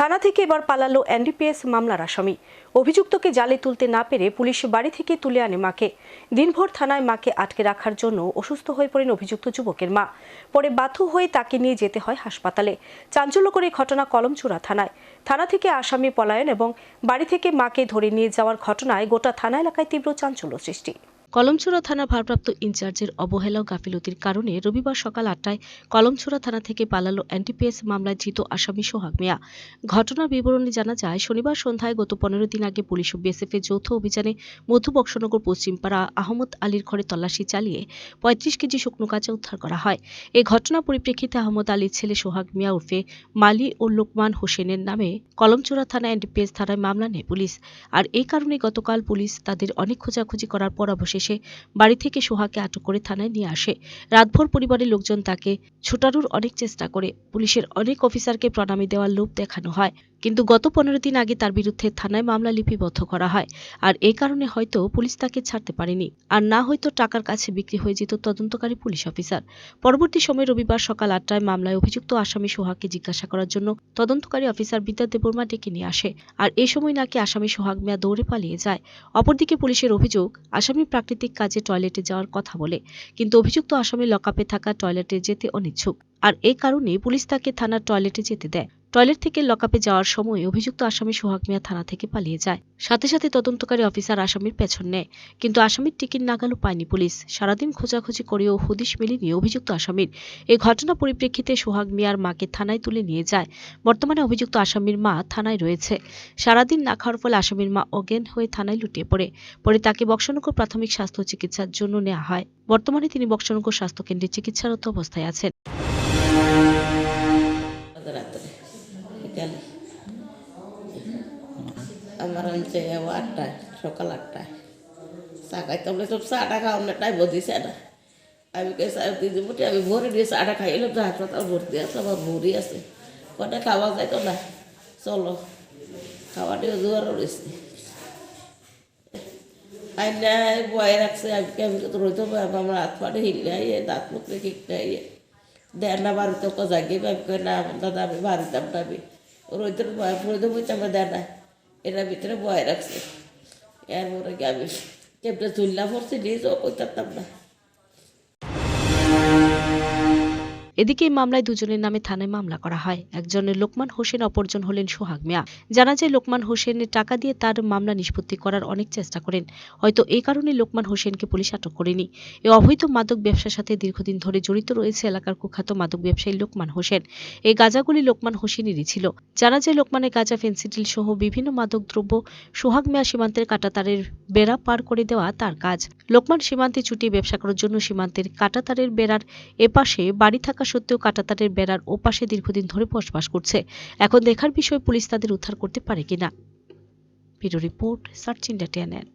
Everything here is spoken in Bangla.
থানা থেকে এবার পালালো এনডিপিএস মামলার আসামি। অভিযুক্তকে জালে তুলতে না পেরে পুলিশ বাড়ি থেকে তুলে আনে মাকে। দিনভর থানায় মাকে আটকে রাখার জন্য অসুস্থ হয়ে পড়েন অভিযুক্ত যুবকের মা। পরে বাধ্য হয়ে তাকে নিয়ে যেতে হয় হাসপাতালে। চাঞ্চল্যকর এই ঘটনা কলমচূড়া থানায়। থানা থেকে আসামি পলায়ন এবং বাড়ি থেকে মাকে ধরে নিয়ে যাওয়ার ঘটনায় গোটা থানা এলাকায় তীব্র চাঞ্চল্য সৃষ্টি। কলমছড়া থানা ভারপ্রাপ্ত ইনচার্জের অবহেলা ও গাফিলতির কারণে রবিবার সকাল আটটায় কলমছড়া থানা থেকে পালালো এনটিপিএস মামলায় ধৃত আসামি সোহাগ মিয়া। ঘটনার বিবরণী জানা যায়, শনিবার সন্ধ্যায় গত পনেরো দিন আগে পুলিশ ও বিএসএফ এর যৌথ অভিযানে মধ্য বক্সনগর পশ্চিমপাড়া আহমদ আলীর ঘরে তল্লাশি চালিয়ে পঁয়ত্রিশ কেজি শুকনো কাঁচা উদ্ধার করা হয়। এই ঘটনার পরিপ্রেক্ষিতে আহমদ আলীর ছেলে সোহাগ মিয়া উর্ফে মালি ও লোকমান হোসেনের নামে কলমচূড়া থানা এনডিপিএস থানায় মামলা নেয় পুলিশ। আর এই কারণে গতকাল পুলিশ তাদের অনেক খোঁজাখুঁজি করার পর অবশেষে বাড়ি থেকে সোহাকে আটক করে থানায় নিয়ে আসে। রাতভর পরিবারের লোকজন তাকে ছোটানোর অনেক চেষ্টা করে। পুলিশের অনেক অফিসারকে প্রণামী দেওয়ার লোভ দেখানো হয়। কিন্তু গত পনেরো দিন আগে তার বিরুদ্ধে থানায় মামলা লিপিবদ্ধ করা হয়। আর এই কারণে হয়তো পুলিশ তাকে ছাড়তে পারেনি। আর না হয়তো টাকার কাছে বিক্রি হয়ে যেত তদন্তকারী পুলিশ অফিসার। পরবর্তী সময় রবিবার সকাল আটটায় মামলায় অভিযুক্ত আসামি সোহাগকে জিজ্ঞাসা করার জন্য তদন্তকারী অফিসার বিদ্যা দেববর্মা ডেকে নিয়ে আসে। আর এ সময় নাকি আসামি সোহাগ মিয়া দৌড়ে পালিয়ে যায়। অপরদিকে পুলিশের অভিযোগ, আসামি প্রাকৃতিক কাজে টয়লেটে যাওয়ার কথা বলে। কিন্তু অভিযুক্ত আসামি লকআপে থাকা টয়লেটে যেতে অনিচ্ছুক। আর এই কারণে পুলিশ তাকে থানার টয়লেটে যেতে দেয়। টয়লেট থেকে লকআপে যাওয়ার সময় অভিযুক্ত আসামি সোহাগ মিয়া থানা থেকে পালিয়ে যায়। সাথে সাথে তদন্তকারী অফিসার আসামির পেছন নেয়, কিন্তু আসামির টিকিট নাগালও পায়নি পুলিশ। সারাদিন খোঁজাখুঁজি করেও হদিশ মেলেনি অভিযুক্ত আসামির। এই ঘটনা পরিপ্রেক্ষিতে সোহাগ মিয়ার মাকে থানায় তুলে নিয়ে যায়। বর্তমানে অভিযুক্ত আসামির মা থানায় রয়েছে। সারাদিন না খাওয়ার ফলে আসামির মা অজ্ঞান হয়ে থানায় লুটিয়ে পড়ে। পরে তাকে বক্সনগর প্রাথমিক স্বাস্থ্য চিকিৎসার জন্য নেওয়া হয়। বর্তমানে তিনি বক্সনগর স্বাস্থ্য কেন্দ্রে চিকিৎসারত অবস্থায় আছেন। বিকালে আমার হচ্ছে আটটায় সকাল আটটায় চা খাইতে বলে সব চাটা খাওয়ানোর টাইম দিছে না আমি কে চা দিদি বুটি আমি ভরে দিয়ে চাটা খাইলাম তো হাসপাতাল ভর্তি আছে আমার ভরি আছে কটা খাওয়া যাইতো না চলো খাওয়াটিও জোয়ার রয়েছে আইনা বয়ে রাখছে আমি কে আমি তো রইতে পারবো আমার হাত পাটে হিললে আইয়ে দাঁত মুখে কিকতে আইয়ে দেন না বাড়িতে কো জাগিয়ে আমি কই না দাদা আমি বাড়িতে আমি রইতে রইতে বইতে আমার না। এটার ভিতরে বয় রাখছে। এর কি আমি কেমনে চুল্লা পড়ছি, নিজেও কইতাম না। এদিকে এই মামলায় দুজনের নামে থানায় মামলা করা হয়। একজনের লোকমান হোসেন, অপরজন হলেন সোহাগ মিয়া। জানা যায়, লোকমান হোসেনের টাকা দিয়ে তার মামলা নিষ্পত্তি করার অনেক চেষ্টা করেন। হয়তো এই কারণে লোকমান হোসেনকে পুলিশ আটক করেনি। এ অবৈধ মাদক ব্যবসার সাথে দীর্ঘদিন ধরে জড়িত রয়েছে এলাকার কুখ্যাত মাদক ব্যবসায়ী লোকমান হোসেন। এই গাঁজাগুলি লোকমান হোসেনেরই ছিল। জানা যায় লোকমানের গাঁজা ফেন্সিডিল সহ বিভিন্ন মাদক দ্রব্য সোহাগ মিয়া সীমান্তের কাটাতারের বেড়া পার করে দেওয়া তার কাজ। লোকমান সীমান্তে ছুটিয়ে ব্যবসা করার জন্য সীমান্তের কাটাতারের বেড়ার এপাশে বাড়ি থাকা সত্ত্বেও কাটাতারের বেড়ার ওপাশে দীর্ঘদিন ধরে বসবাস করছে। এখন দেখার বিষয় পুলিশ তাদের উদ্ধার করতে পারে কিনা। Bureau report, search India, TNN.